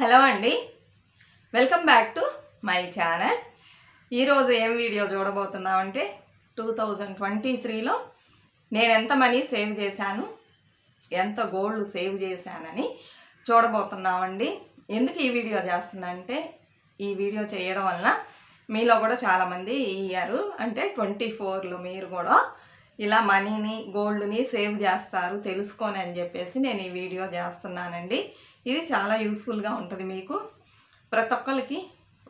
Hello అండి. Welcome back to my channel. ఈరోజు ఏం వీడియో చూడబోతున్నామంటే టూ థౌజండ్ ట్వంటీ త్రీలో నేను ఎంత మనీ సేవ్ చేశాను ఎంత గోల్డ్ సేవ్ చేశానని చూడబోతున్నామండి. ఎందుకు ఈ వీడియో చేస్తున్నా అంటే ఈ వీడియో చేయడం వలన మీలో కూడా చాలామంది ఇయ్యారు. అంటే ట్వంటీ ఫోర్లో మీరు కూడా ఇలా మనీని గోల్డ్ని సేవ్ చేస్తారు తెలుసుకొని అని చెప్పేసి నేను ఈ వీడియో చేస్తున్నానండి. ఇది చాలా యూస్ఫుల్గా ఉంటుంది మీకు. ప్రతి ఒక్కరికి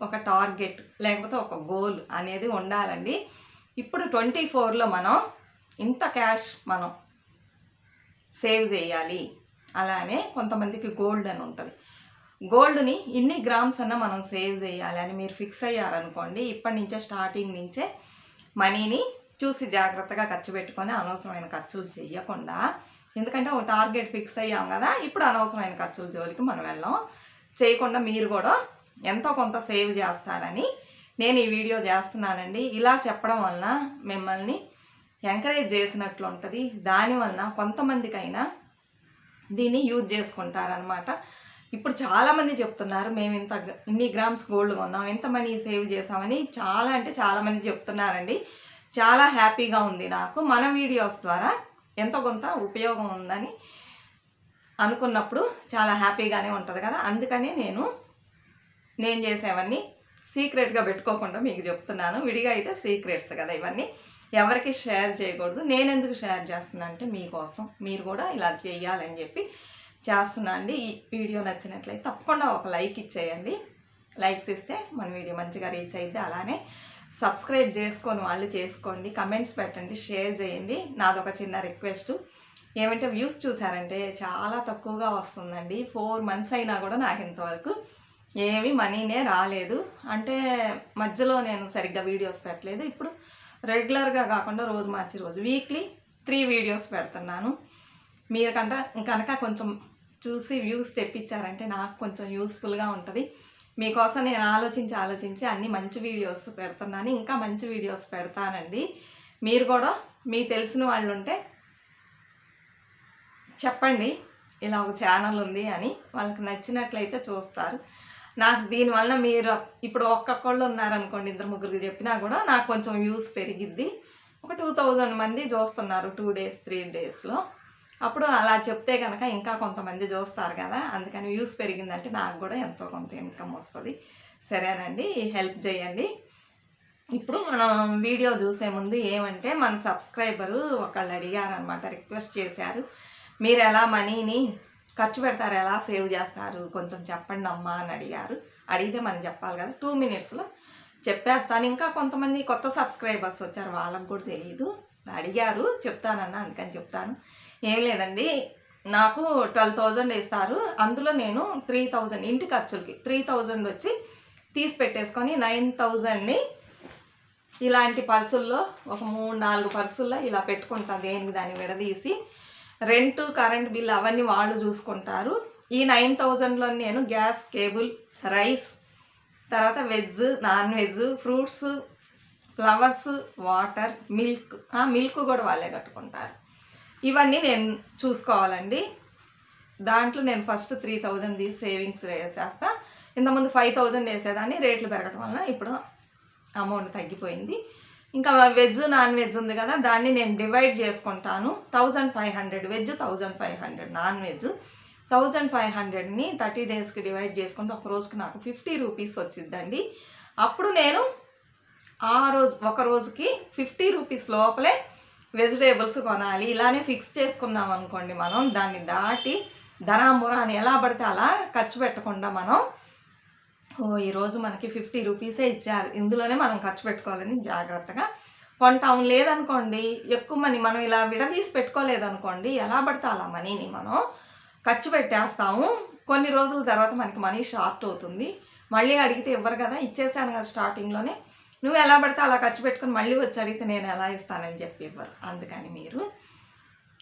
ఒక టార్గెట్ లేకపోతే ఒక గోల్ అనేది ఉండాలండి. ఇప్పుడు ట్వంటీ ఫోర్లో మనం ఇంత క్యాష్ మనం సేవ్ చేయాలి. అలానే కొంతమందికి గోల్డ్ అని ఉంటుంది. గోల్డ్ని ఇన్ని గ్రామ్స్ అన్న మనం సేవ్ చేయాలి అని మీరు ఫిక్స్ అయ్యారనుకోండి ఇప్పటి నుంచే స్టార్టింగ్ నుంచే మనీని చూసి జాగ్రత్తగా ఖర్చు పెట్టుకొని అనవసరమైన ఖర్చులు చేయకుండా ఎందుకంటే ఒక టార్గెట్ ఫిక్స్ అయ్యాం కదా ఇప్పుడు అనవసరమైన ఖర్చుల జోలికి మనం వెళ్ళాం. చేయకుండా మీరు కూడా ఎంతో కొంత సేవ్ చేస్తారని నేను ఈ వీడియో చేస్తున్నానండి. ఇలా చెప్పడం వలన మిమ్మల్ని ఎంకరేజ్ చేసినట్లు ఉంటుంది. దానివలన కొంతమందికైనా దీన్ని యూజ్ చేసుకుంటారనమాట ఇప్పుడు చాలామంది చెప్తున్నారు మేము ఇంత ఇన్ని గ్రామ్స్ గోల్డ్ కొన్నాం ఎంత మనీ సేవ్ చేసామని చాలా అంటే చాలామంది చెప్తున్నారండి. చాలా హ్యాపీగా ఉంది నాకు. మన వీడియోస్ ద్వారా ఎంతో కొంత ఉపయోగం ఉందని అనుకున్నప్పుడు చాలా హ్యాపీగానే ఉంటుంది కదా. అందుకనే నేను నేను చేసేవన్నీ సీక్రెట్గా పెట్టుకోకుండా మీకు చెప్తున్నాను. విడిగా అయితే సీక్రెట్స్ కదా ఇవన్నీ. ఎవరికి షేర్ చేయకూడదు. నేను ఎందుకు షేర్ చేస్తున్నా అంటే మీకోసం. మీరు కూడా ఇలా చేయాలని చెప్పి చేస్తున్నా అండి. ఈ వీడియో నచ్చినట్లయితే తప్పకుండా ఒక లైక్ ఇచ్చేయండి. లైక్స్ ఇస్తే మన వీడియో మంచిగా రీచ్ అయితే అలానే సబ్స్క్రైబ్ చేసుకొని వాళ్ళు చేసుకోండి కమెంట్స్ పెట్టండి షేర్ చేయండి. నాదొక చిన్న రిక్వెస్ట్. ఏమంటే వ్యూస్ చూసారంటే చాలా తక్కువగా వస్తుందండి. ఫోర్ మంత్స్ అయినా కూడా నాకు ఇంతవరకు ఏమి మనీనే రాలేదు. అంటే మధ్యలో నేను సరిగ్గా వీడియోస్ పెట్టలేదు. ఇప్పుడు రెగ్యులర్గా కాకుండా రోజు మార్చి రోజు వీక్లీ త్రీ వీడియోస్ పెడుతున్నాను. మీరు కంట కనుక కొంచెం చూసి వ్యూస్ తెప్పించారంటే నాకు కొంచెం యూస్ఫుల్గా ఉంటుంది. మీకోసం నేను ఆలోచించి ఆలోచించి అన్ని మంచి వీడియోస్ పెడుతున్నాను. ఇంకా మంచి వీడియోస్ పెడతానండి. మీరు కూడా మీకు తెలిసిన వాళ్ళు ఉంటే చెప్పండి. ఇలా ఒక ఛానల్ ఉంది అని వాళ్ళకి నచ్చినట్లయితే చూస్తారు. నాకు దీనివల్ల మీరు ఇప్పుడు ఒక్కొక్కళ్ళు ఉన్నారనుకోండి ఇద్దరు ముగ్గురికి చెప్పినా కూడా నాకు కొంచెం వ్యూస్ పెరిగిద్ది. ఒక టూ థౌజండ్ మంది చూస్తున్నారు టూ డేస్ త్రీ డేస్లో. అప్పుడు అలా చెప్తే కనుక ఇంకా కొంతమంది చూస్తారు కదా అందుకని వ్యూస్ పెరిగిందంటే నాకు కూడా ఎంతో కొంత ఇన్కమ్ వస్తుంది. సరేనండి హెల్ప్ చేయండి. ఇప్పుడు మనం వీడియో చూసే ముందు ఏమంటే మన సబ్స్క్రైబరు ఒకళ్ళు అడిగారనమాట రిక్వెస్ట్ చేశారు. మీరు ఎలా మనీని ఖర్చు పెడతారు ఎలా సేవ్ చేస్తారు కొంచెం చెప్పండి అమ్మా అని అడిగారు. అడిగితే మనం చెప్పాలి కదా టూ మినిట్స్లో చెప్పేస్తాను. ఇంకా కొంతమంది కొత్త సబ్స్క్రైబర్స్ వచ్చారు వాళ్ళకు కూడా తెలియదు అడిగారు చెప్తానన్నా అందుకని చెప్తాను. ఏం లేదండి. నాకు ట్వెల్వ్ థౌజండ్ ఇస్తారు అందులో నేను త్రీ థౌజండ్ ఇంటి ఖర్చులకి త్రీ థౌజండ్ వచ్చి తీసి పెట్టేసుకొని నైన్ థౌజండ్ని ఇలాంటి పర్సుల్లో ఒక మూడు నాలుగు పర్సుల్లో ఇలా పెట్టుకుంటా దేనికి దాన్ని విడదీసి రెంట్ కరెంట్ బిల్ అవన్నీ వాళ్ళు చూసుకుంటారు. ఈ నైన్ థౌజండ్లో నేను గ్యాస్ కేబుల్ రైస్ తర్వాత veg non veg fruits flowers water milk milk కూడా వాళ్ళే కట్టుకుంటారు. ఇవన్నీ నేను చూసుకోవాలండి. దాంట్లో నేను ఫస్ట్ త్రీ థౌజండ్ తీసి సేవింగ్స్ వేసేస్తా ఇంతకుముందు ఫైవ్ థౌజండ్ వేసేదాన్ని రేట్లు పెరగడం వలన ఇప్పుడు అమౌంట్ తగ్గిపోయింది. ఇంకా వెజ్ నాన్ వెజ్ ఉంది కదా దాన్ని నేను డివైడ్ చేసుకుంటాను. Thousand five hundred veg thousand five hundred non veg. Thousand five హండ్రెడ్ని thirty డేస్కి డివైడ్ చేసుకుంటే ఒక రోజుకి నాకు ఫిఫ్టీ రూపీస్ వచ్చిందండి అప్పుడు నేను ఆ రోజు ఒక రోజుకి ఫిఫ్టీ రూపీస్ లోపలే వెజిటేబుల్స్ కొనాలి ఇలానే ఫిక్స్ చేసుకున్నాం అనుకోండి మనం దాన్ని దాటి ధనాంబుర అని ఎలా పడితే అలా ఖర్చు పెట్టకుండా మనం ఓ ఈరోజు మనకి ఫిఫ్టీ రూపీసే ఇచ్చారు ఇందులోనే మనం ఖర్చు పెట్టుకోవాలని జాగ్రత్తగా కొంటాం. లేదనుకోండి ఎక్కువ మనీ మనం ఇలా విడదీసి పెట్టుకోలేదనుకోండి ఎలా పడితే అలా మనీని మనం ఖర్చు పెట్టేస్తాము. కొన్ని రోజుల తర్వాత మనకి మనీ షార్ట్ అవుతుంది. మళ్ళీ అడిగితే ఇవ్వరు కదా ఇచ్చేసాను కదా స్టార్టింగ్లోనే నువ్వు ఎలా పడితే అలా ఖర్చు పెట్టుకుని మళ్ళీ వచ్చి అడిగితే నేను ఎలా ఇస్తానని చెప్పి ఇవ్వరు. అందుకని మీరు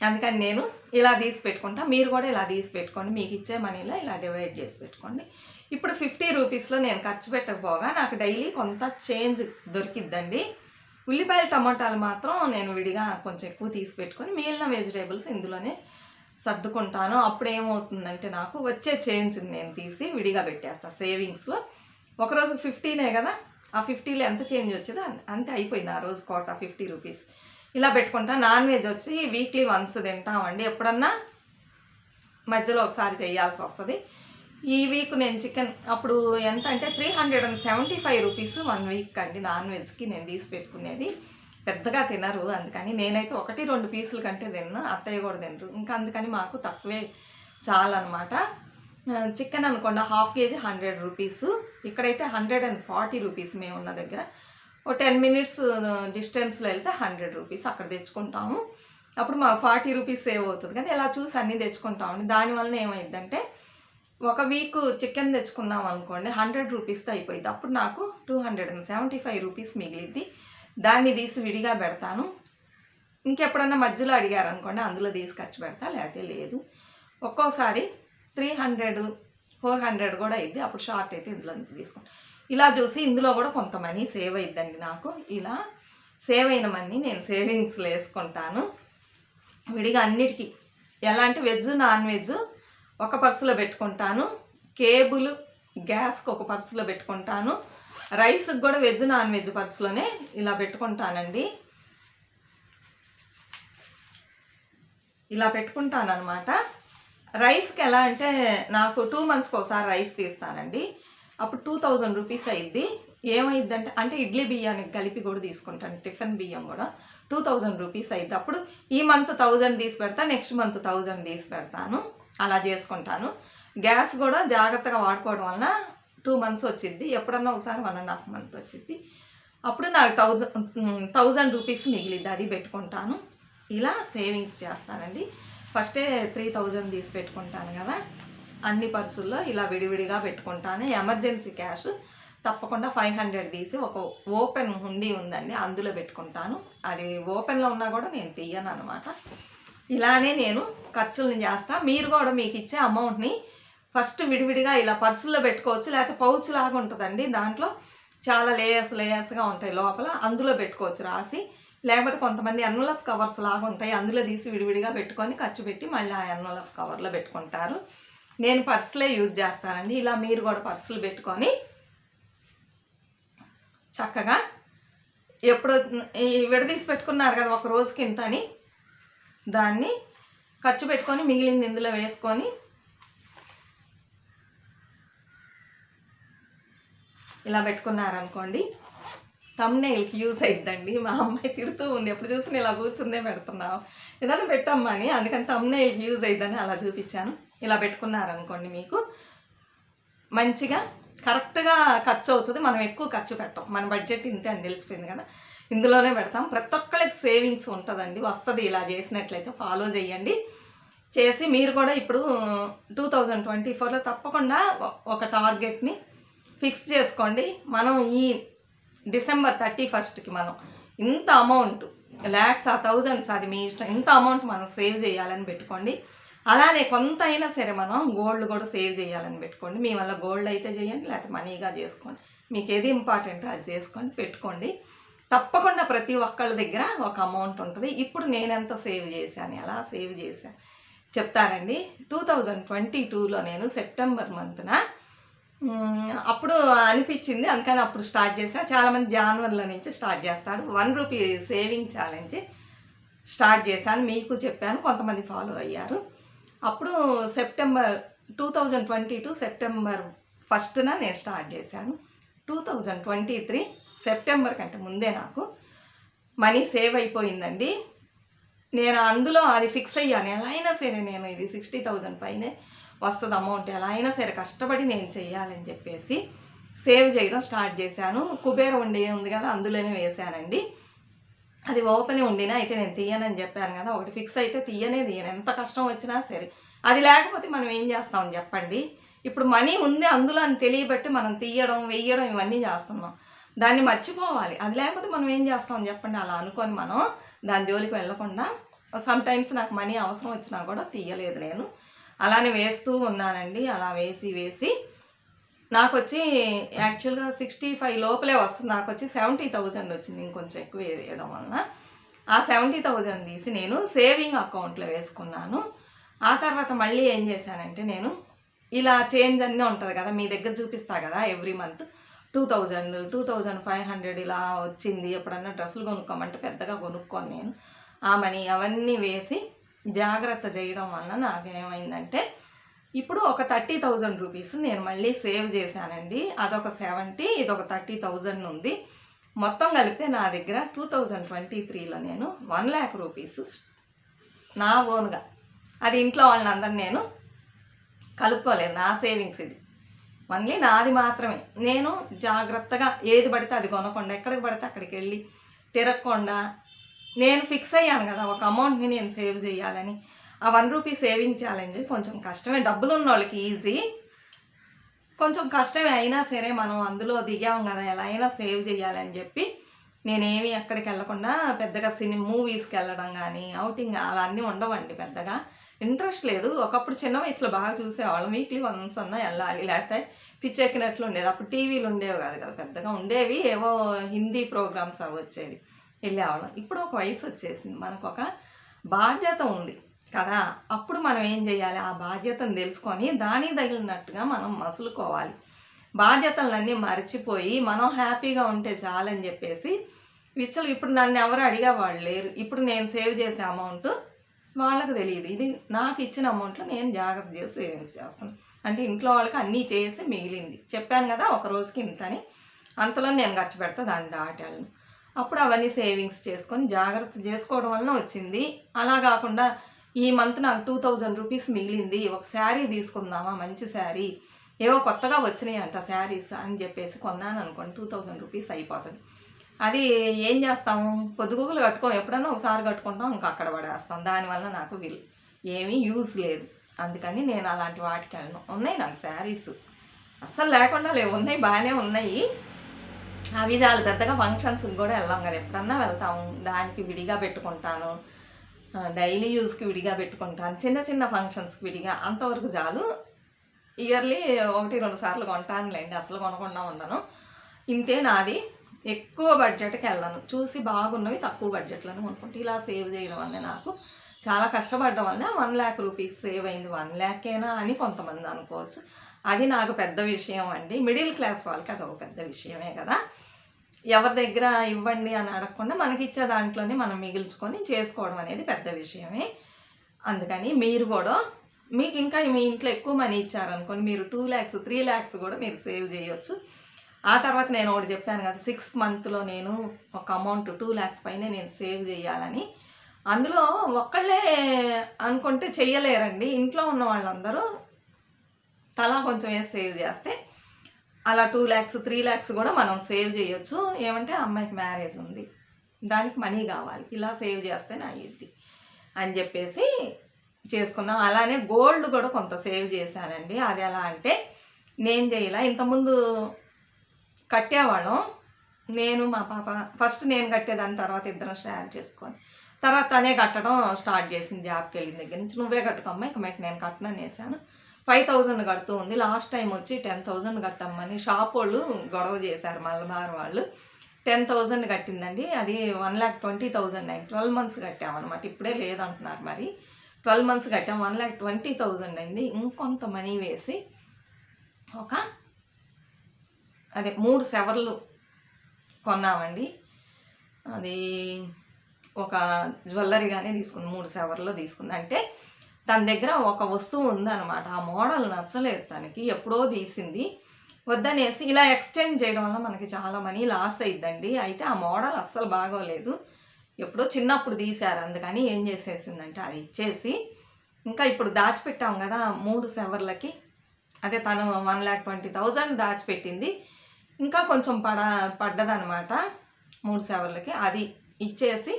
అందుకని నేను ఇలా తీసి పెట్టుకుంటా. మీరు కూడా ఇలా తీసి పెట్టుకోండి. మీకు ఇచ్చే మనీలో ఇలా డివైడ్ చేసి పెట్టుకోండి. ఇప్పుడు ఫిఫ్టీ రూపీస్లో నేను ఖర్చు పెట్టకపోగా నాకు డైలీ కొంత చేంజ్ దొరికిద్దండి. ఉల్లిపాయలు టమాటాలు మాత్రం నేను విడిగా కొంచెం ఎక్కువ తీసి పెట్టుకొని మిగిలిన వెజిటేబుల్స్ ఇందులోనే సర్దుకుంటాను. అప్పుడు ఏమవుతుందంటే నాకు వచ్చే చేంజ్ నేను తీసి విడిగా పెట్టేస్తాను సేవింగ్స్లో ఒకరోజు ఫిఫ్టీనే కదా? ఆ ఫిఫ్టీలో ఎంత చేంజ్ వచ్చిందో అంతే అయిపోయింది ఆ రోజు కోట ఫిఫ్టీ రూపీస్. ఇలా పెట్టుకుంటా. నాన్ వెజ్ వచ్చి వీక్లీ వన్స్ తింటామండి. ఎప్పుడన్నా మధ్యలో ఒకసారి చేయాల్సి వస్తుంది. ఈ వీక్ నేను చికెన్ అప్పుడు ఎంత అంటే three hundred and seventy five rupees one week అండి నాన్ వెజ్కి నేను తీసి పెట్టుకునేది. పెద్దగా తినరు అందుకని నేనైతే ఒకటి రెండు పీసుల కంటే తిన్నాను అత్తయ్య కూడా తినరు. ఇంకా అందుకని మాకు తక్కువే చాలన్నమాట. చికెన్ అనుకోండి హాఫ్ కేజీ హండ్రెడ్ రూపీస్. ఇక్కడైతే హండ్రెడ్ అండ్ ఫార్టీ రూపీస్ మేము ఉన్న దగ్గర. ఓ టెన్ మినిట్స్ డిస్టెన్స్లో వెళ్తే హండ్రెడ్ రూపీస్ అక్కడ తెచ్చుకుంటాము. అప్పుడు మాకు ఫార్టీ రూపీస్ సేవ్ అవుతుంది. కానీ ఇలా చూసి అన్నీ తెచ్చుకుంటామండి. దానివల్ల ఏమైందంటే ఒక వీక్ చికెన్ తెచ్చుకున్నాం అనుకోండి హండ్రెడ్ రూపీస్తో అయిపోయింది. అప్పుడు నాకు two hundred and seventy five rupees మిగిలిద్ది. దాన్ని తీసి విడిగా పెడతాను. ఇంకెప్పుడన్నా మధ్యలో అడిగారనుకోండి అందులో తీసి ఖర్చు పెడతా లేకపోతే లేదు. ఒక్కోసారి త్రీ హండ్రెడ్ ఫోర్ హండ్రెడ్ కూడా అయింది అప్పుడు షార్ట్ అయితే ఇందులో నుంచి తీసుకుంటాను ఇలా చూసి ఇందులో కూడా కొంత మనీ సేవ్ అయిద్దండి నాకు. ఇలా సేవ్ అయిన మనీ నేను సేవింగ్స్లో వేసుకుంటాను. విడిగా అన్నిటికీ. ఎలా అంటే వెజ్ నాన్ వెజ్ ఒక పర్సులో పెట్టుకుంటాను. కేబుల్ గ్యాస్కి ఒక పర్సులో పెట్టుకుంటాను. రైస్కి కూడా వెజ్ నాన్ వెజ్ పర్సులోనే ఇలా పెట్టుకుంటానండి. ఇలా పెట్టుకుంటాను అనమాట రైస్కి ఎలా అంటే నాకు టూ మంత్స్కి ఒకసారి రైస్ తీస్తానండి. అప్పుడు టూ థౌజండ్ రూపీస్ అయింది ఏమైందంటే అంటే ఇడ్లీ బియ్యానికి కలిపి కూడా తీసుకుంటాను టిఫిన్ బియ్యం కూడా. టూ థౌజండ్ రూపీస్ అయింది అప్పుడు ఈ మంత్ థౌజండ్ తీసి పెడతా నెక్స్ట్ మంత్ థౌజండ్ తీసి పెడతాను. అలా చేసుకుంటాను. గ్యాస్ కూడా జాగ్రత్తగా వాడుకోవడం వలన టూ మంత్స్ వచ్చింది ఎప్పుడన్నా ఒకసారి వన్ అండ్ హాఫ్ మంత్ వచ్చింది అప్పుడు నాకు థౌజండ్ థౌజండ్ రూపీస్ మిగిలింది అది పెట్టుకుంటాను. ఇలా సేవింగ్స్ చేస్తానండి. ఫస్టే త్రీ థౌజండ్ తీసి పెట్టుకుంటాను కదా. అన్ని పర్సుల్లో ఇలా విడివిడిగా పెట్టుకుంటాను. ఎమర్జెన్సీ క్యాష్ తప్పకుండా ఫైవ్ హండ్రెడ్ తీసి ఒక ఓపెన్ హుండీ ఉందండి అందులో పెట్టుకుంటాను. అది ఓపెన్లో ఉన్నా కూడా నేను తీయను అనమాట. ఇలానే నేను ఖర్చులను చేస్తా. మీరు కూడా మీకు ఇచ్చే అమౌంట్ని ఫస్ట్ విడివిడిగా ఇలా పర్సుల్లో పెట్టుకోవచ్చు. లేకపోతే పౌచ్ లాగా ఉంటుందండి. దాంట్లో చాలా లేయర్స్ లేయర్స్గా ఉంటాయి లోపల. అందులో పెట్టుకోవచ్చు రాసి. లేకపోతే కొంతమంది ఎన్వలప్ కవర్స్ లాగా ఉంటాయి. అందులో తీసి విడివిడిగా పెట్టుకొని ఖర్చు పెట్టి మళ్ళీ ఆ ఎన్వలప్ కవర్లో పెట్టుకుంటారు. నేను పర్సులే యూజ్ చేస్తానండి. ఇలా మీరు కూడా పర్సులు పెట్టుకొని చక్కగా ఎప్పుడు ఈ విడదీసి పెట్టుకున్నారు కదా ఒక రోజుకి ఇంత అని దాన్ని ఖర్చు పెట్టుకొని మిగిలింది ఇందులో వేసుకొని ఇలా పెట్టుకున్నారనుకోండి. తమ్నేల్కి యూస్ అయిద్దండి. మా అమ్మాయి తిడుతూ ఉంది. ఎప్పుడు చూసి ఇలా కూర్చుందే పెడుతున్నావు. ఏదైనా పెట్టమ్మా అని అందుకని తమ్నేల్కి యూజ్ అయిద్దని అలా చూపించాను. ఇలా పెట్టుకున్నారనుకోండి మీకు. మంచిగా కరెక్ట్గా ఖర్చు అవుతుంది. మనం ఎక్కువ ఖర్చు పెట్టం. మన బడ్జెట్ ఇంతే అని తెలిసిపోయింది కదా. ఇందులోనే పెడతాం. ప్రతి ఒక్కరికి సేవింగ్స్ ఉంటుందండి. వస్తుంది ఇలా చేసినట్లయితే ఫాలో చేయండి. చేసి మీరు కూడా ఇప్పుడు టూ థౌజండ్ ట్వంటీ ఫోర్లో తప్పకుండా ఒక టార్గెట్ని ఫిక్స్ చేసుకోండి. మనం ఈ డిసెంబర్ థర్టీ ఫస్ట్కి మనం ఇంత అమౌంట్ ల్యాక్స్ ఆ థౌజండ్స్ అది మీ ఇష్టం ఇంత అమౌంట్ మనం సేవ్ చేయాలని పెట్టుకోండి. అలానే కొంత అయినా సరే మనం గోల్డ్ కూడా సేవ్ చేయాలని పెట్టుకోండి. మీ వల్ల గోల్డ్ అయితే చేయండి లేకపోతే మనీగా చేసుకోండి. మీకు ఏది ఇంపార్టెంట్ అది చేసుకోండి పెట్టుకోండి. తప్పకుండా ప్రతి ఒక్కళ్ళ దగ్గర ఒక అమౌంట్ ఉంటుంది. ఇప్పుడు నేను ఎంత సేవ్ చేశాను ఎలా సేవ్ చేశాను చెప్తానండి. టూ థౌజండ్ ట్వంటీ టూలో నేను సెప్టెంబర్ మంత్న అప్పుడు అనిపించింది. అందుకని అప్పుడు స్టార్ట్ చేశా. చాలామంది జనవరిలో నుంచి స్టార్ట్ చేస్తాడు one rupee saving challenge start చేశాను. మీకు చెప్పాను. కొంతమంది ఫాలో అయ్యారు. అప్పుడు September two thousand twenty two September ఫస్ట్న నేను స్టార్ట్ చేశాను. Two thousand twenty three September కంటే ముందే నాకు మనీ సేవ్ అయిపోయిందండి. నేను అందులో అది ఫిక్స్ అయ్యాను. ఎలా అయినా సరే నేను ఇది సిక్స్టీ థౌజండ్ పైనే వస్తుంది అమౌంట్ ఎలా అయినా సరే కష్టపడి నేను చేయాలని చెప్పేసి సేవ్ చేయడం స్టార్ట్ చేశాను. కుబేర ఉండి ఉంది కదా అందులోనే వేశానండి. అది ఓపెన్ ఉండినా అయితే నేను తీయనని చెప్పాను కదా ఒకటి ఫిక్స్ అయితే తీయనే తీయను. ఎంత కష్టం వచ్చినా సరే. అది లేకపోతే మనం ఏం చేస్తామని చెప్పండి? ఇప్పుడు మనీ ఉంది అందులో అని తెలియబట్టి మనం తీయడం వేయడం ఇవన్నీ చేస్తున్నాం. దాన్ని మర్చిపోవాలి. అది లేకపోతే మనం ఏం చేస్తాం చెప్పండి? అలా అనుకొని మనం దాని జోలికి వెళ్ళకుండా సమ్ టైమ్స్ నాకు మనీ అవసరం వచ్చినా కూడా తీయలేదు నేను. అలానే వేస్తూ ఉన్నానండి. అలా వేసి వేసి నాకు వచ్చి యాక్చువల్గా సిక్స్టీ ఫైవ్ లోపలే వస్తుంది. నాకు వచ్చి సెవెంటీ థౌజండ్ వచ్చింది ఇంకొంచెం ఎక్కువ వేయడం వలన. ఆ సెవెంటీ థౌజండ్ తీసి నేను సేవింగ్ అకౌంట్లో వేసుకున్నాను. ఆ తర్వాత మళ్ళీ ఏం చేశానంటే నేను ఇలా చేంజ్ అన్నీ ఉంటుంది కదా మీ దగ్గర చూపిస్తా కదా every month. Two thousand two thousand five hundred ఇలా వచ్చింది. ఎప్పుడన్నా డ్రెస్సులు కొనుక్కోమంటే పెద్దగా కొనుక్కోను నేను. ఆ మనీ అవన్నీ వేసి జాగ్రత్త చేయడం వల్ల నాకేమైందంటే ఇప్పుడు ఒక థర్టీ థౌజండ్ రూపీస్ నేను మళ్ళీ సేవ్ చేశానండి. అదొక సెవెంటీ ఇదొక థర్టీ థౌజండ్ ఉంది. మొత్తం కలిపితే నా దగ్గర టూ థౌజండ్ ట్వంటీ త్రీలో నేను వన్ ల్యాక్ రూపీస్ నా ఓన్గా. అది ఇంట్లో వాళ్ళని అందరిని నేను కలుపుకోలేదు. నా సేవింగ్స్ ఇది. ఓన్లీ నాది మాత్రమే. నేను జాగ్రత్తగా ఏది పడితే అది కొనకుండా ఎక్కడికి పడితే అక్కడికి వెళ్ళి తిరగకుండా నేను ఫిక్స్ అయ్యాను కదా ఒక అమౌంట్ని నేను సేవ్ చేయాలని. ఆ వన్ రూపీ సేవింగ్ ఛాలెంజ్ కొంచెం కష్టమే. డబ్బులు ఉన్న వాళ్ళకి ఈజీ. కొంచెం కష్టమే అయినా సరే మనం అందులో దిగాం కదా ఎలా అయినా సేవ్ చేయాలని చెప్పి. నేనేమి ఎక్కడికి వెళ్ళకుండా పెద్దగా సినిమా మూవీస్కి వెళ్ళడం కానీ అవుటింగ్ అలా అన్నీ ఉండవండి పెద్దగా. ఇంట్రెస్ట్ లేదు. ఒకప్పుడు చిన్న వయసులో బాగా చూసేవాళ్ళం. వీక్లీ వన్స్ అన్నా వెళ్ళాలి. లేకపోతే పిచ్చెక్కినట్లు ఉండేది అప్పుడు టీవీలు ఉండేవి కాదు కదా పెద్దగా ఉండేవి. ఏవో హిందీ ప్రోగ్రామ్స్ అవి వచ్చేది వెళ్ళేవాళ్ళం. ఇప్పుడు ఒక వయసు వచ్చేసింది. మనకు ఒక బాధ్యత ఉంది కదా. అప్పుడు మనం ఏం చేయాలి? ఆ బాధ్యతను తెలుసుకొని దానికి తగిలినట్టుగా మనం మసులుకోవాలి. బాధ్యతలన్నీ మర్చిపోయి మనం హ్యాపీగా ఉంటే చాలని చెప్పేసి విచ్చలు ఇప్పుడు నన్ను ఎవరు అడిగేవాళ్ళు లేరు. ఇప్పుడు నేను సేవ్ చేసే అమౌంట్ వాళ్ళకి తెలియదు. ఇది నాకు ఇచ్చిన అమౌంట్లో నేను జాగ్రత్త చేసి సేవింగ్స్ చేస్తాను. అంటే ఇంట్లో వాళ్ళకి అన్నీ చేసి మిగిలింది. చెప్పాను కదా ఒక రోజుకి ఇంతని. అంతలో నేను ఖర్చు పెడతా దాన్ని దాటాలను అప్పుడు అవన్నీ సేవింగ్స్ చేసుకొని జాగ్రత్త చేసుకోవడం వలన వచ్చింది. అలా కాకుండా ఈ మంత్ నాకు టూ థౌజండ్ రూపీస్ మిగిలింది. ఒక శారీ తీసుకుందామా? మంచి శారీ. ఏవో కొత్తగా వచ్చినాయి అంట శారీస్ అని చెప్పేసి కొన్నాను అనుకోండి. టూ థౌజండ్ రూపీస్ అయిపోతుంది. అది ఏం చేస్తాము పొద్దుగుగులు కట్టుకోం ఎప్పుడన్నా ఒకసారి కట్టుకుంటాం ఇంకా అక్కడ పడేస్తాం. దానివల్ల నాకు విల్ ఏమీ యూజ్ లేదు. అందుకని నేను అలాంటి వాటికి వెళ్ళను. ఉన్నాయి నాకు శారీస్. అస్సలు లేకుండా లేవు. ఉన్నాయి. బాగానే ఉన్నాయి. అవి చాలు పెద్దగా ఫంక్షన్స్కి కూడా వెళ్ళాం కదా. ఎప్పుడన్నా వెళ్తాము. దానికి విడిగా పెట్టుకుంటాను. డైలీ యూస్కి విడిగా పెట్టుకుంటాను. చిన్న చిన్న ఫంక్షన్స్కి విడిగా. అంతవరకు చాలు. ఇయర్లీ ఒకటి రెండు సార్లు కొంటానులేండి. అసలు కొనకుండా ఉండను. ఇంతే నాది. ఎక్కువ బడ్జెట్కి వెళ్ళను. చూసి బాగున్నవి తక్కువ బడ్జెట్లను కొనుక్కుంటే. ఇలా సేవ్ చేయడం వల్ల నాకు చాలా కష్టపడడం వల్ల వన్ ల్యాక్ రూపీస్ సేవ్ అయింది. వన్ ల్యాకేనా అని కొంతమంది అనుకోవచ్చు. అది నాకు పెద్ద విషయం అండి. మిడిల్ క్లాస్ వాళ్ళకి అది ఒక పెద్ద విషయమే కదా. ఎవరి దగ్గర ఇవ్వండి అని అడగకుండా మనకి ఇచ్చే దాంట్లోనే మనం మిగిల్చుకొని చేసుకోవడం అనేది పెద్ద విషయమే. అందుకని మీరు కూడా మీకు ఇంకా మీ ఇంట్లో ఎక్కువ మనీ ఇచ్చారనుకోండి మీరు టూ ల్యాక్స్ త్రీ ల్యాక్స్ కూడా మీరు సేవ్ చేయొచ్చు. ఆ తర్వాత నేను ఒకటి చెప్పాను కదా సిక్స్ మంత్లో నేను ఒక అమౌంట్ టూ ల్యాక్స్ పైన నేను సేవ్ చేయాలని. అందులో ఒక్కళ్ళే అనుకుంటే చెయ్యలేరండి. ఇంట్లో ఉన్న వాళ్ళందరూ తలా కొంచెం వేసి సేవ్ చేస్తే అలా టూ ల్యాక్స్ త్రీ ల్యాక్స్ కూడా మనం సేవ్ చేయొచ్చు. ఏమంటే అమ్మాయికి మ్యారేజ్ ఉంది. దానికి మనీ కావాలి. ఇలా సేవ్ చేస్తేనే అయ్యిద్ది అని చెప్పేసి చేసుకున్నాం. అలానే గోల్డ్ కూడా కొంత సేవ్ చేశానండి. అది ఎలా అంటే నేను చేయాల. ఇంతకుముందు కట్టేవాళ్ళం. నేను మా పాప ఫస్ట్ నేను కట్టేదాని తర్వాత ఇద్దరం షేర్ చేసుకొని. తర్వాత తనే కట్టడం స్టార్ట్ చేసింది జాబ్కి వెళ్ళిన దగ్గర నుంచి. నువ్వే కట్టుకోమ్మా ఇక మీకు నేను కట్టనని వేసాను ఫైవ్ థౌజండ్ కడుతూ ఉంది లాస్ట్ టైం వచ్చి టెన్ థౌజండ్ కట్టమ్మని షాప్ వాళ్ళు గొడవ చేశారు మలబార్ వాళ్ళు. టెన్ థౌజండ్ కట్టిందండి. అది వన్ ల్యాక్ ట్వంటీ థౌజండ్ అయింది. ట్వెల్వ్ మంత్స్ కట్టామన్నమాట. ఇప్పుడే లేదంటున్నారు మరి. ట్వెల్వ్ మంత్స్ కట్టాం. వన్ ల్యాక్ ట్వంటీ థౌజండ్ అయింది. ఇంకొంత మనీ వేసి ఒక అదే మూడు సెవర్లు కొన్నామండి. అది ఒక జ్యువెల్లరీగానే తీసుకుంది. మూడు సెవర్లో తీసుకుంది. అంటే తన దగ్గర ఒక వస్తువు ఉందన్నమాట. ఆ మోడల్ నచ్చలేదు తనకి. ఎప్పుడో తీసింది. వద్దనేసి ఇలా ఎక్స్చేంజ్ చేయడం వల్ల మనకి చాలా మనీ లాస్ అయ్యిద్దండి అయితే ఆ మోడల్ అస్సలు బాగోలేదు. ఎప్పుడో చిన్నప్పుడు తీశారు. అందుకని ఏం చేసేసిందంటే అది ఇచ్చేసి ఇంకా ఇప్పుడు దాచిపెట్టాం కదా మూడు సెవర్లకి. అదే తను వన్ ల్యాక్ ట్వంటీ థౌజండ్ దాచిపెట్టింది. ఇంకా కొంచెం పడ పడ్డదనమాట మూడు సెవర్లకి. అది ఇచ్చేసి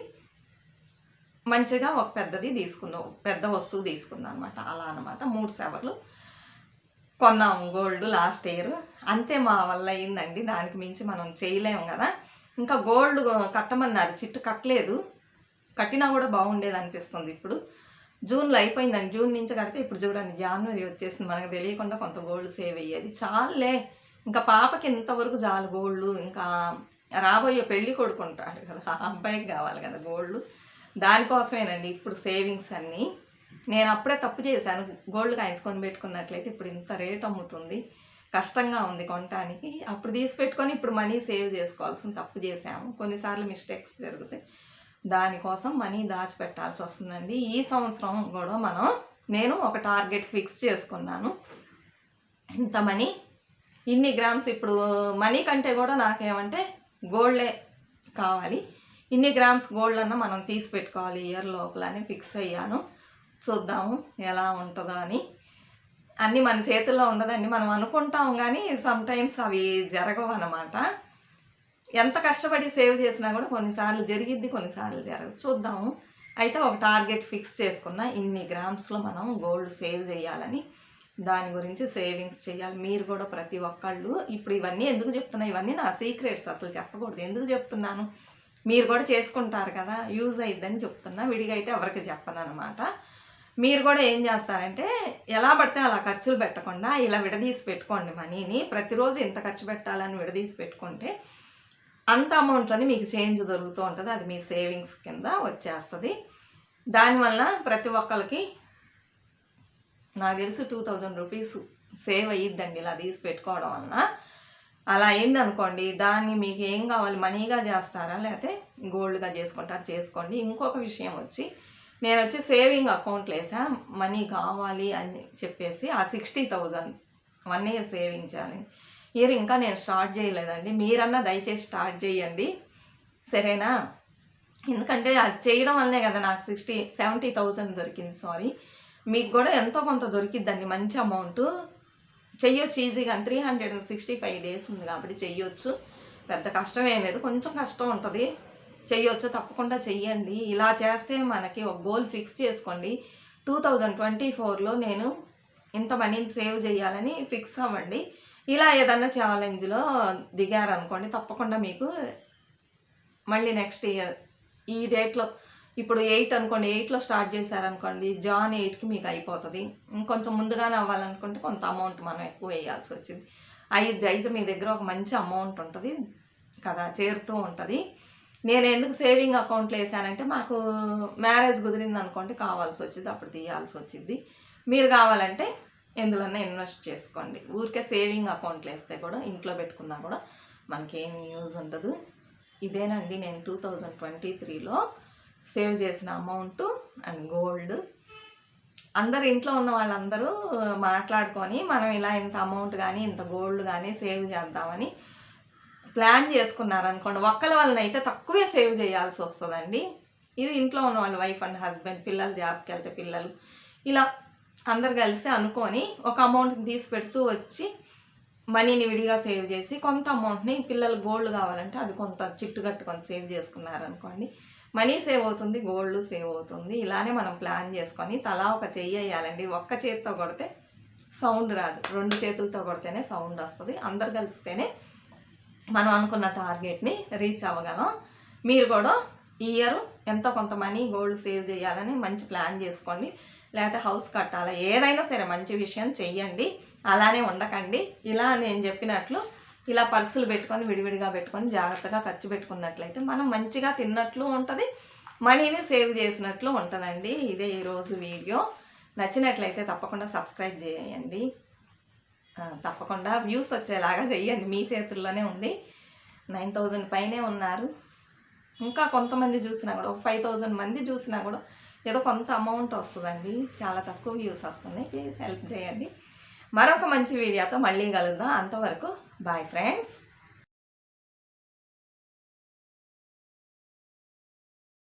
మంచిగా ఒక పెద్దది తీసుకుందాం పెద్ద వస్తువు తీసుకుందాం అనమాట అలా అనమాట మూడు సెవర్లు. కొన్నాము గోల్డ్ లాస్ట్ ఇయర్. అంతే మా వల్ల అయిందండి. దానికి మించి మనం చేయలేము కదా. ఇంకా గోల్డ్ కట్టమన్నారు. చిట్టు కట్టలేదు. కట్టినా కూడా బాగుండేది అనిపిస్తుంది ఇప్పుడు. జూన్లో అయిపోయిందండి. జూన్ నుంచి కడితే ఇప్పుడు చూడండి. జనవరి వచ్చేసింది. మనకు తెలియకుండా కొంత గోల్డ్ సేవ్ అయ్యేది. చాలే ఇంకా పాపకి ఇంతవరకు చాలు గోల్డ్. ఇంకా రాబోయే పెళ్ళి కొడుకుంటాడు కదా. ఆ అబ్బాయికి కావాలి కదా గోల్డ్. దానికోసమేనండి ఇప్పుడు సేవింగ్స్ అన్నీ. నేను అప్పుడే తప్పు చేశాను. గోల్డ్ కాయిన్స్ కొని పెట్టుకున్నట్లయితే ఇప్పుడు ఇంత రేట్ అమ్ముతుంది. కష్టంగా ఉంది కొనటానికి. అప్పుడు తీసి పెట్టుకొని ఇప్పుడు మనీ సేవ్ చేసుకోవాల్సిన తప్పు చేశాము. కొన్నిసార్లు మిస్టేక్స్ జరుగుతాయి. దానికోసం మనీ దాచిపెట్టాల్సి వస్తుందండి. ఈ సంవత్సరం కూడా మనం నేను ఒక టార్గెట్ ఫిక్స్ చేసుకున్నాను. ఇంత మనీ ఇన్ని గ్రామ్స్ ఇప్పుడు మనీ కంటే కూడా నాకేమంటే గోల్డే కావాలి. ఇన్ని గ్రామ్స్ గోల్డ్ అన్న మనం తీసి పెట్టుకోవాలి ఇయర్ లోపల అని ఫిక్స్ అయ్యాను. చూద్దాము ఎలా ఉంటుందో అని. అన్నీ మన చేతుల్లో ఉండదండి మనం అనుకుంటాం కానీ సమ్టైమ్స్ అవి జరగవు అన్నమాట. ఎంత కష్టపడి సేవ్ చేసినా కూడా కొన్నిసార్లు జరిగిద్ది కొన్నిసార్లు జరగదు. చూద్దాము. అయితే ఒక టార్గెట్ ఫిక్స్ చేసుకున్న ఇన్ని గ్రామ్స్లో మనం గోల్డ్ సేవ్ చేయాలని దాని గురించి సేవింగ్స్ చేయాలి. మీరు కూడా ప్రతి ఒక్కళ్ళు ఇప్పుడు ఇవన్నీ ఎందుకు చెప్తున్నా ఇవన్నీ నా సీక్రెట్స్ అసలు చెప్పకూడదు. ఎందుకు చెప్తున్నాను? మీరు కూడా చేసుకుంటారు కదా యూజ్ అయిద్దని చెప్తున్నా విడిగా అయితే ఎవరికి చెప్పను అనమాట మీరు కూడా ఏం చేస్తారంటే ఎలా పడితే అలా ఖర్చులు పెట్టకుండా ఇలా విడదీసి పెట్టుకోండి మనీని. ప్రతిరోజు ఇంత ఖర్చు పెట్టాలని విడదీసి పెట్టుకుంటే అంత అమౌంట్లోని మీకు చేంజ్ దొరుకుతూ ఉంటుంది. అది మీ సేవింగ్స్ కింద వచ్చేస్తుంది. దానివల్ల ప్రతి ఒక్కరికి నాకు తెలిసి టూ థౌజండ్ రూపీస్ సేవ్ అయ్యిద్దండి ఇలా తీసి పెట్టుకోవడం వలన. అలా అయింది అనుకోండి దాన్ని మీకు ఏం కావాలి? మనీగా చేస్తారా? లేకపోతే గోల్డ్గా చేసుకుంటారా? చేసుకోండి. ఇంకొక విషయం వచ్చి నేను వచ్చి సేవింగ్ అకౌంట్లు వేసా మనీ కావాలి అని చెప్పేసి ఆ sixty thousand one year saving చేయాలి. ఇయర్ ఇంకా నేను స్టార్ట్ చేయలేదండి. మీరన్నా దయచేసి స్టార్ట్ చేయండి. సరేనా? ఎందుకంటే అది చేయడం వల్లనే కదా నాకు సిక్స్టీ సెవెంటీ థౌజండ్ దొరికింది. సారీ. మీకు కూడా ఎంతో కొంత దొరికిద్దండి మంచి అమౌంట్. చెయ్యొచ్చు ఈజీగా. Three hundred and sixty five days ఉంది కాబట్టి చెయ్యొచ్చు. పెద్ద కష్టం ఏం లేదు. కొంచెం కష్టం ఉంటుంది. చెయ్యొచ్చు. తప్పకుండా చెయ్యండి. ఇలా చేస్తే మనకి ఒక గోల్ ఫిక్స్ చేసుకోండి. టూ థౌజండ్ ట్వంటీ ఫోర్లో నేను ఇంత మనీని సేవ్ చేయాలని ఫిక్స్ అవ్వండి. ఇలా ఏదన్నా ఛాలెంజ్లో దిగారనుకోండి తప్పకుండా మీకు మళ్ళీ నెక్స్ట్ ఇయర్ ఈ డేట్లో ఇప్పుడు ఎయిట్ అనుకోండి ఎయిట్లో స్టార్ట్ చేశారనుకోండి జాన్ ఎయిట్కి మీకు అయిపోతుంది. ఇంకొంచెం ముందుగానే అవ్వాలనుకుంటే కొంత అమౌంట్ మనం ఎక్కువ వేయాల్సి వచ్చింది. ఐదు అయితే మీ దగ్గర ఒక మంచి అమౌంట్ ఉంటుంది కదా చేరుతూ ఉంటుంది. నేను ఎందుకు సేవింగ్ అకౌంట్లో వేసానంటే మాకు మ్యారేజ్ కుదిరింది అనుకోండి కావాల్సి వచ్చింది అప్పుడు తీయాల్సి వచ్చింది. మీరు కావాలంటే ఎందులోనే ఇన్వెస్ట్ చేసుకోండి. ఊరికే సేవింగ్ అకౌంట్లు వేస్తే కూడా ఇంట్లో పెట్టుకున్నా కూడా మనకేమి యూజ్ ఉండదు. ఇదేనండి నేను టూ థౌజండ్ ట్వంటీ త్రీలో సేవ్ చేసిన అమౌంట్ అండ్ గోల్డ్. అందరు ఇంట్లో ఉన్న వాళ్ళందరూ మాట్లాడుకొని మనం ఇలా ఇంత అమౌంట్ కానీ ఇంత గోల్డ్ కానీ సేవ్ చేద్దామని ప్లాన్ చేసుకున్నారనుకోండి ఒక్కల వలన అయితే తక్కువే సేవ్ చేయాల్సి వస్తుందండి. ఇది ఇంట్లో ఉన్న వాళ్ళు వైఫ్ అండ్ హస్బెండ్ పిల్లలు జాబ్కి వెళ్తే పిల్లలు ఇలా అందరు కలిసి అనుకొని ఒక అమౌంట్ని తీసి పెడుతూ వచ్చి మనీని విడిగా సేవ్ చేసి కొంత అమౌంట్ని పిల్లలు గోల్డ్ కావాలంటే అది కొంత చిట్టు కట్టుకొని సేవ్ చేసుకున్నారనుకోండి మనీ సేవ్ అవుతుంది గోల్డ్ సేవ్ అవుతుంది. ఇలానే మనం ప్లాన్ చేసుకొని తలా ఒక చెయ్యి వేయాలండి. ఒక్క చేతితో కొడితే సౌండ్ రాదు. రెండు చేతులతో కొడితేనే సౌండ్ వస్తుంది. అందరు కలిస్తేనే మనం అనుకున్న టార్గెట్ని రీచ్ అవ్వగలం. మీరు కూడా ఈ ఇయర్ ఎంతో కొంత మనీ గోల్డ్ సేవ్ చేయాలని మంచి ప్లాన్ చేసుకోండి. లేకపోతే హౌస్ కట్టాలా? ఏదైనా సరే మంచి విషయం చెయ్యండి. అలానే ఉండకండి. ఇలా నేను చెప్పినట్లు ఇలా పర్సులు పెట్టుకొని విడివిడిగా పెట్టుకొని జాగ్రత్తగా ఖర్చు పెట్టుకున్నట్లయితే మనం మంచిగా తిన్నట్లు ఉంటుంది. మనీని సేవ్ చేసినట్లు ఉంటుందండి. ఇదే ఈరోజు వీడియో. నచ్చినట్లయితే తప్పకుండా సబ్స్క్రైబ్ చేయండి. తప్పకుండా వ్యూస్ వచ్చేలాగా చేయండి మీ చేతుల్లోనే ఉంది. నైన్ థౌజండ్ పైనే ఉన్నారు. ఇంకా కొంతమంది చూసినా కూడా ఒక ఫైవ్ థౌజండ్ మంది చూసినా కూడా ఏదో కొంత అమౌంట్ వస్తుందండి. చాలా తక్కువ వ్యూస్ వస్తుంది ప్లీజ్ హెల్ప్ చేయండి. మరొక మంచి వీడియోతో మళ్ళీ కలుద్దాం. అంతవరకు Bye friends.